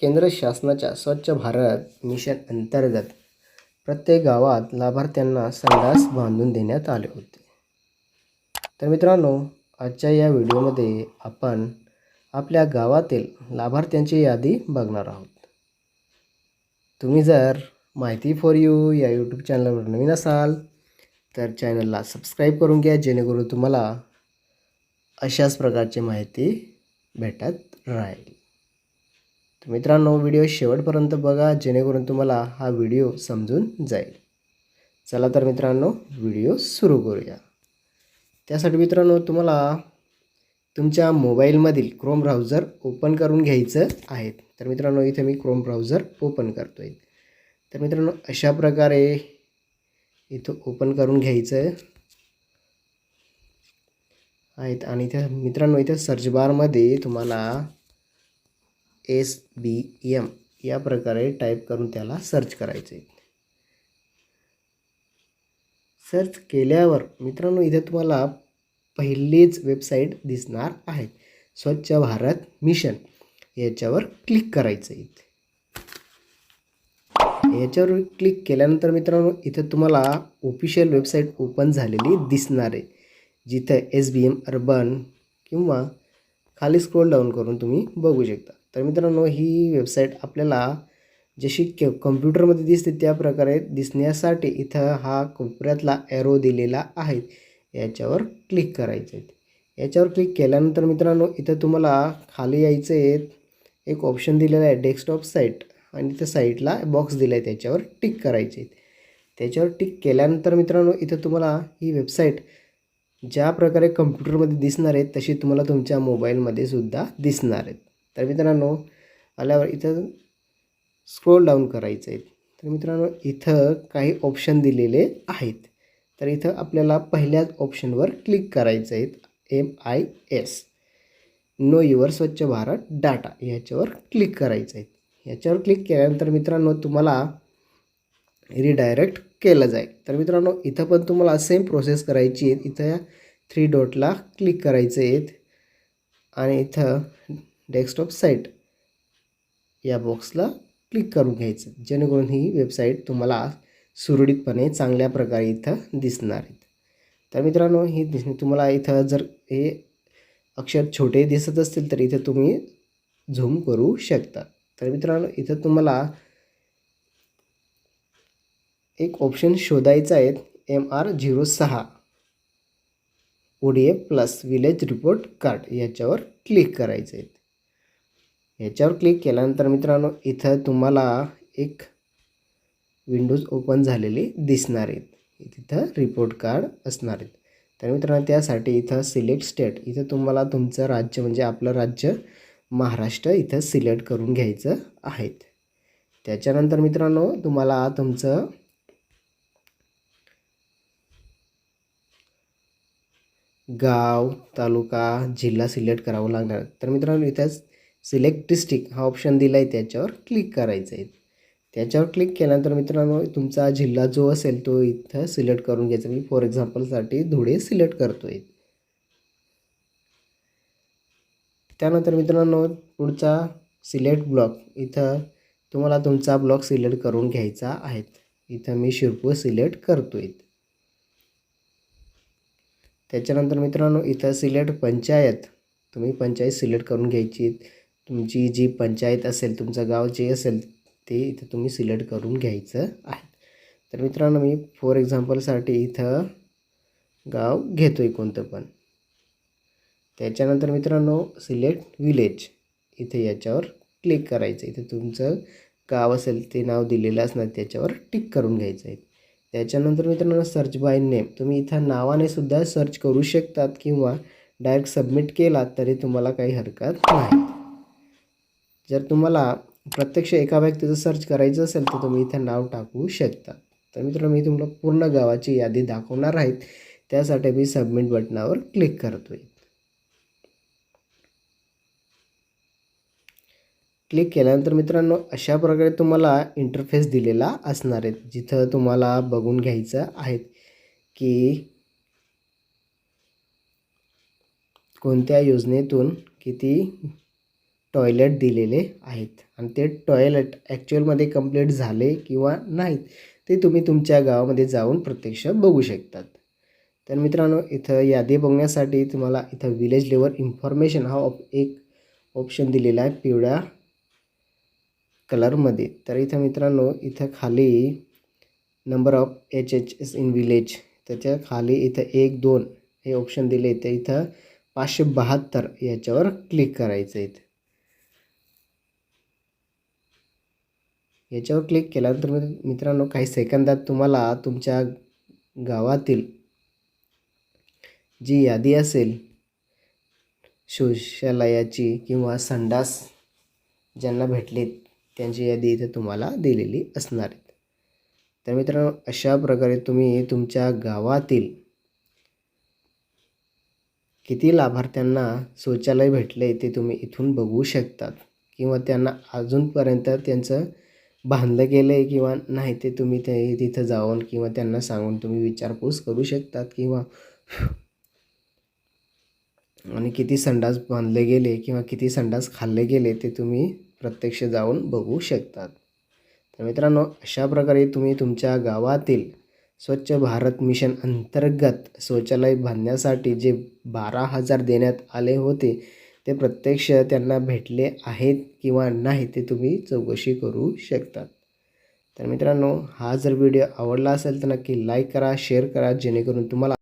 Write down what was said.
केंद्र शासनाच्या स्वच्छ भारत मिशन अंतर्गत प्रत्येक गावात लाभार्थ्यांना संडास बांधून देण्यात आले होते. तर मित्रांनो आजच्या या व्हिडिओमध्ये आपण आपल्या गावातील लाभार्थ्यांची यादी बघणार आहोत. तुम्ही जर माहिती फॉर यू या यूट्यूब चॅनलवर नवीन असाल तर चॅनलला सबस्क्राईब करून घ्या जेणेकरून तुम्हाला अशाच प्रकारची माहिती भेटत राहील. तर मित्रांनो व्हिडिओ शेवटपर्यंत बघा जेणेकरून तुम्हाला हा व्हिडिओ समजून जाईल. चला तर मित्रांनो व्हिडिओ सुरू करूया. त्यासाठी मित्रांनो तुम्हाला तुमच्या मोबाईलमधील क्रोम ब्राउझर ओपन करून घ्यायचं आहे. तर मित्रांनो इथे मी क्रोम ब्राउझर ओपन करतो आहे तर मित्रांनो अशा प्रकारे इथं ओपन करून घ्यायचं आहेत. आणि इथे मित्रांनो इथे सर्च बारमध्ये तुम्हाला एस बी एम या प्रकारे टाईप करून त्याला सर्च करायचं. आहे सर्च केल्यावर मित्रांनो इथे तुम्हाला पहिलीच वेबसाईट दिसणार आहे. स्वच्छ भारत मिशन याच्यावर क्लिक करायचं आहे याच्यावर क्लिक केल्यानंतर मित्रांनो इथं तुम्हाला ऑफिशियल वेबसाईट ओपन झालेली दिसणार आहे. जिथं एस बी एम अर्बन किंवा खाली स्क्रोल डाऊन करून तुम्ही बघू शकता. तर मित्रांनो ही वेबसाईट आपल्याला जशी के कम्प्युटरमध्ये दिसते त्या प्रकारे दिसण्यासाठी इथं हा कोपऱ्यातला एरो दिलेला आहे. याच्यावर क्लिक करायचं आहे. याच्यावर क्लिक केल्यानंतर मित्रांनो इथं तुम्हाला खाली यायचं आहे. एक ऑप्शन दिलेला आहे डेस्कटॉप साईट आणि त्या साईटला बॉक्स दिला आहे. त्याच्यावर टिक करायचे त्याच्यावर टिक केल्यानंतर मित्रांनो इथं तुम्हाला ही वेबसाईट ज्या प्रकारे कम्प्युटरमध्ये दिसणार आहेत तशी तुम्हाला तुमच्या मोबाईलमध्ये सुद्धा दिसणार आहेत तर मित्रांनो आल्यावर इथं स्क्रोल डाऊन करायचं आहे तर मित्रांनो इथं काही ऑप्शन दिलेले आहेत. तर इथं आपल्याला पहिल्याच ऑप्शनवर क्लिक करायचं आहे M I S know your Swachh Bharat data ह्याच्यावर क्लिक करायचं आहे ह्याच्यावर क्लिक केल्यानंतर मित्रांनो तुम्हाला रिडायरेक्ट केलं जाईल. तर मित्रांनो इथं पण तुम्हाला सेम प्रोसेस करायची आहे. इथं या थ्री डॉटला क्लिक करायचं आहेत आणि इथं डेस्कटॉप साईट या बॉक्सला क्लिक करून घ्यायचं. जेणेकरून ही वेबसाईट तुम्हाला सुरळीतपणे चांगल्या प्रकारे इथं दिसणार आहेत तर मित्रांनो ही दिस तुम्हाला इथं जर हे अक्षर छोटे दिसत असतील तर इथं तुम्ही झूम करू शकता. तर मित्रांनो इथं तुम्हाला एक ऑप्शन शोधायचा आहे. एम आर झिरो सहा O D F plus village report card याच्यावर क्लिक करायचं आहे. याच्यावर क्लिक केल्यानंतर मित्रांनो इथं तुम्हाला एक विंडोज ओपन झालेली दिसणार आहेत. तिथं रिपोर्ट कार्ड असणार आहेत. तर मित्रांनो त्यासाठी इथं सिलेक्ट स्टेट इथं तुम्हाला तुमचं राज्य म्हणजे आपलं राज्य महाराष्ट्र इथं सिलेक्ट करून घ्यायचं आहेत. त्याच्यानंतर मित्रांनो तुम्हाला तुमचं गाव तालुका जिल्हा सिलेक्ट करावं लागणार तर मित्रांनो इथं सिलेक्ट डिस्ट्रिक्ट हा ऑप्शन दिला आहे त्याच्यावर क्लिक करायचं आहे. त्याच्यावर क्लिक केल्यानंतर मित्रांनो तुमचा जिल्हा जो असेल तो इथं सिलेक्ट करून घ्यायचा. मी फॉर एक्झाम्पलसाठी धुळे सिलेक्ट करतो आहे त्यानंतर मित्रांनो पुढचा सिलेक्ट ब्लॉक. इथं तुम्हाला तुमचा ब्लॉक सिलेक्ट करून घ्यायचा आहे. इथं मी शिरपूर सिलेक्ट करतो आहे त्याच्यानंतर मित्रांनो इथं सिलेक्ट पंचायत. तुम्ही पंचायत सिलेक्ट करून घ्यायची. तुमची जी पंचायत असेल तुमचं गाव जे असेल ते इथं तुम्ही सिलेक्ट करून घ्यायचं आहे. तर मित्रांनो मी फॉर एक्झाम्पलसाठी इथं गाव घेतो आहे कोणतं पण. त्याच्यानंतर मित्रांनो सिलेक्ट विलेज इथे याच्यावर क्लिक करायचं. इथे तुमचं गाव असेल ते नाव दिलेलं असणार त्याच्यावर टिक करून घ्यायचं आहे त्याच्यानंतर मित्रांनो सर्च बाय नेम तुम्ही इथं नावाने सुद्धा सर्च करू शकतात किंवा डायरेक्ट सबमिट केलात तरी तुम्हाला काही हरकत नाही. जर तुम्हाला प्रत्यक्ष एका व्यक्तीचं सर्च करायचं असेल तर तुम्ही इथं नाव टाकू शकता. तर मित्रांनो मी तुम्हाला पूर्ण गावाची यादी दाखवणार आहेत त्यासाठी मी सबमिट बटनावर क्लिक करतो आहे क्लिक केल्यानंतर मित्रांनो अशा प्रकारे तुम्हाला इंटरफेस दिलेला असणार आहे. जिथं तुम्हाला बघून घ्यायचं आहे की कोणत्या योजनेतून किती टॉयलेट दिलेले आहेत. आणि ते टॉयलेट ॲक्च्युअलमध्ये कंप्लीट झाले किंवा नाहीत ते तुम्ही तुमच्या गावामध्ये जाऊन प्रत्यक्ष बघू शकतात. तर मित्रांनो इथं यादी बघण्यासाठी तुम्हाला इथं विलेज लेवल इन्फॉर्मेशन हा ऑप एक ऑप्शन दिलेला आहे पिवळ्या कलरमध्ये तर इथं मित्रांनो इथं खाली number of H H S in village त्याच्याखाली इथं एक दोन हे ऑप्शन दिले. तर इथं पाचशे बहात्तर याच्यावर क्लिक करायचं आहेत इथं. याच्यावर क्लिक केल्यानंतर मित्रांनो काही सेकंदात तुम्हाला तुमच्या गावातील जी यादी असेल शौचालयाची किंवा संडास ज्यांना भेटले त्यांची यादी इथे तुम्हाला दिलेली असणार आहे तर मित्रांनो अशा प्रकारे तुम्ही तुमच्या गावातील किती लाभार्थ्यांना शौचालय भेटले ते तुम्ही इथून बघू शकतात किंवा त्यांना अजूनपर्यंत त्यांचं बांधलं गेलं आहे किंवा नाही ते तुम्ही ते तिथं जाऊन किंवा त्यांना सांगून तुम्ही विचारपूस करू शकतात किंवा आणि किती संडास बांधले गेले किंवा किती संडास खाल्ले गेले ते तुम्ही प्रत्यक्ष जाऊन बघू शकतात. तर मित्रांनो अशा प्रकारे तुम्ही तुमच्या गावातील स्वच्छ भारत मिशन अंतर्गत शौचालय बांधण्यासाठी जे बारा हजार देण्यात आले होते ते प्रत्यक्ष त्यांना भेटले आहेत किंवा नाही ते तुम्ही चौकशी करू शकतात तर मित्रांनो हा जर व्हिडिओ आवडला असेल तर नक्की लाईक करा शेअर करा जेणेकरून तुम्हाला